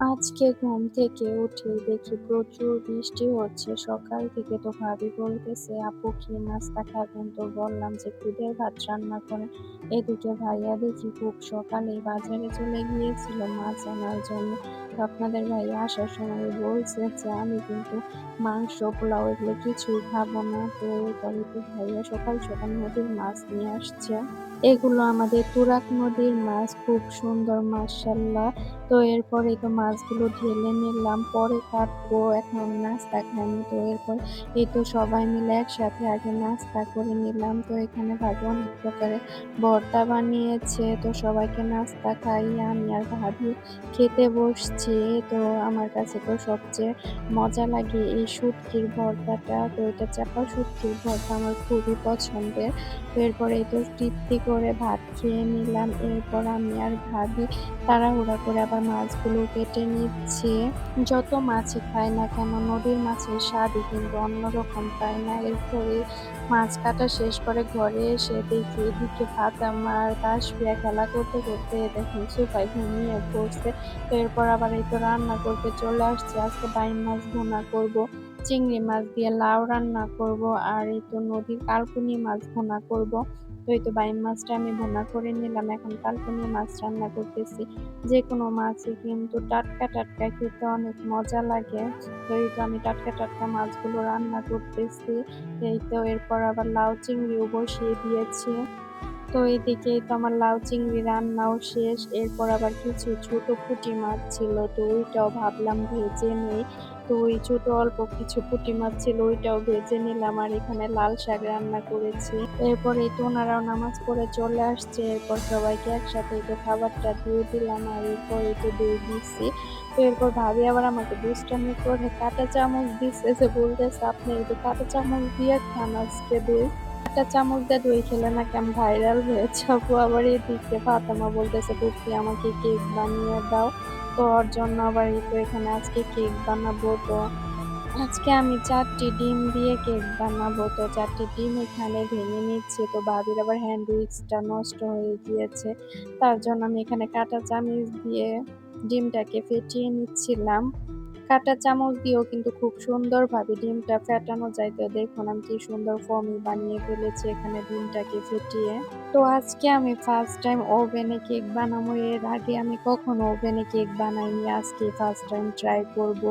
আজকে ঘুম থেকে উঠে দেখি প্রচুর বৃষ্টি হচ্ছে। সকাল থেকে তো ভাবি বলতেছে, আপু, কি নাস্তা খাবেন? তো বললাম যে, খুদের ভাত রান্না করে। এদিকে ভাইয়া দেখি খুব সকালে বাজারে চলে গিয়েছিল মাছ আনার জন্য। আপনাদের ভাইয়া আসার সময় বলছে যে, আমি কিন্তু মাংস, পোলাও এগুলো কিছুই খাব না। তো এই বাড়িতে ভাইয়া সকাল সকাল নদীর মাছ নিয়ে আসছে। এগুলো আমাদের তুরাগ নদীর মাছ, খুব সুন্দর মাসাল্লাহ তো এরপরে তো মাছগুলো ঢেলে নিলাম, পরে কাটবো, এখন নাস্তা খাইনি। তো এরপর এই তো সবাই মিলে একসাথে আগে নাস্তা করে নিলাম। তো এখানে ভাবি অনেক প্রকারের ভর্তা বানিয়েছে, তো সবাইকে নাস্তা খাইয়ে আমি আর ভাবি খেতে বসছি। তো আমার কাছে তো সবচেয়ে মজা লাগে এই শুটকির ভর্তাটা। তো এটা চাপা শুটকির ভর্তা আমার খুবই পছন্দের। তো এরপরে এই তো তৃপ্তি করে ভাত খেয়ে নিলাম। এরপর আমি আর ভাবি, তাড়াহুড়া করে আবার মাছগুলো কেটে নিচ্ছে। যত মাছই খাই না কেন, নদীর মাছের স্বাদই কিন্তু অন্যরকম, তাই না? এরপরে মাছ কাটা শেষ করে ঘরে এসে দেখি এদিকে ভাত আমার তাসপিয়া খেলা করতে করতে দেখুন সুপাই ঘুমিয়ে পড়ছে। এরপর আবার এই তো রান্না করতে চলে আসছে। আজকে বাইন মাছ ভুনা করব, চিংড়ি মাছ দিয়ে লাউ রান্না করব, আর এই তো নদীর কালকুনি মাছ ভুনা করব। তো এই বাইম মাছটা আমি ভোনা করে নিলাম। এখন কালকুনি মাছ রান্না করতেছি। যে কোনো মাছই কিন্তু টাটকা টাটকা খেতে অনেক মজা লাগে। তো এই তো আমি টাটকা টাটকা মাছগুলো রান্না করতেছি, এই তো এরপর আবার লাউ চিংড়িও বসিয়ে দিয়েছি। তো এদিকে তো আমার লাউ চিংড়ি রান্নাও শেষ, এরপর আবার কিছু ছোট পুঁটি মাছ ছিল, তো ওইটাও ভাবলাম ভেজে নেই। তো ওই ছোট অল্প কিছু পুঁটি মাছ ছিল, ওইটাও ভেজে নিলাম আর এখানে লাল শাক রান্না করেছি। এরপর এই তো ওনারাও নামাজ পড়ে চলে আসছে, এরপর সবাইকে একসাথে একটু খাবারটা দিয়ে দিলাম আর এরপর একটু দিয়ে দিচ্ছি তো এরপর ভাবি আবার আমাকে দুষ্টামি করে কাঁটা চামচ দিচ্ছে যে বলতেছে, আপনি একটু কাঁটা চামচ দিয়ে খান আজকে দই। একটা চামচ দিয়ে দই খেলে না কেমন ভাইরাল হয়েছে যাব। আবার এদিকে ফাতেমা বলতেছে পুপি আমাকে কেক বানিয়ে দাও। তো ওর জন্য আবার তো এখানে আজকে কেক বানাবো তো। আজকে আমি চারটি ডিম দিয়ে কেক বানাবো তো। চারটি ডিম এখানে ভেঙে নিচ্ছি তো। বাবির আবার হ্যান্ডউইচটা নষ্ট হয়ে গিয়েছে। তার জন্য আমি এখানে কাঁটা চামিচ দিয়ে ডিমটাকে ফেটিয়ে নিচ্ছিলাম। কাঁটা চামচ দিয়েও কিন্তু খুব সুন্দরভাবে ডিমটা ফেটানো যায়। তো দেখুন, আমি কি সুন্দর ফর্মি বানিয়ে ফেলেছি এখানে ডিমটাকে ফেটিয়ে। তো আজকে আমি ফার্স্ট টাইম ওভেনে কেক বানাবো। এর আগে আমি কখনো ওভেনে কেক বানাইনি। আজকে ফার্স্ট টাইম ট্রাই করব।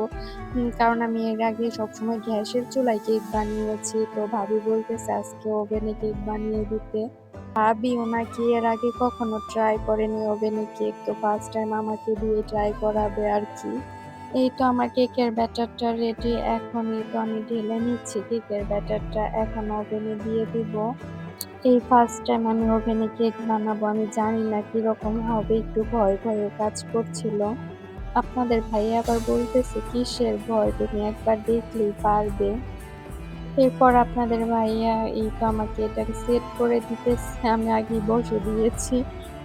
কারণ আমি এর আগে সবসময় গ্যাসের চুলায় কেক বানিয়েছি। তো ভাবি বলতেছে আজকে ওভেনে কেক বানিয়ে দিতে। ভাবি ওনাকে এর আগে কখনো ট্রাই করেনি ওভেনে কেক। তো ফার্স্ট টাইম আমাকে দিয়ে ট্রাই করাবে আর কি। এই তো আমার কেকের ব্যাটারটা রেডি এখন এই তো আমি ঢেলে নিচ্ছি। কেকের ব্যাটারটা এখন ওভেনে দিয়ে দিব। এই ফার্স্ট টাইম আমি ওভেনে কেক বানাবো, আমি জানি না কীরকম হবে। একটু ভয় ভয়ে কাজ করছিল। আপনাদের ভাই আবার বলতেছে, কিসের ভয়? তুমি একবার দেখলেই পারবে। এরপর আপনাদের ভাইয়া এই তো আমাকে এটাকে সেট করে দিতেছে, আমি আগে বসে দিয়েছি,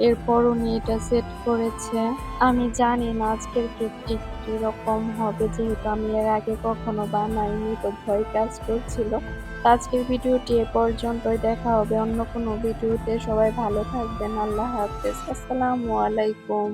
এরপর উনি এটা সেট করেছে। আমি জানি না আজকের কেকটি কীরকম হবে, যেহেতু আমি এর আগে কখনো বানাইনি, তো ভয় কাজ করছিল। আজকের ভিডিওটি এ পর্যন্তই, দেখা হবে অন্য কোনো ভিডিওতে। সবাই ভালো থাকবেন, আল্লাহ হাফেজ। আসসালামু আলাইকুম।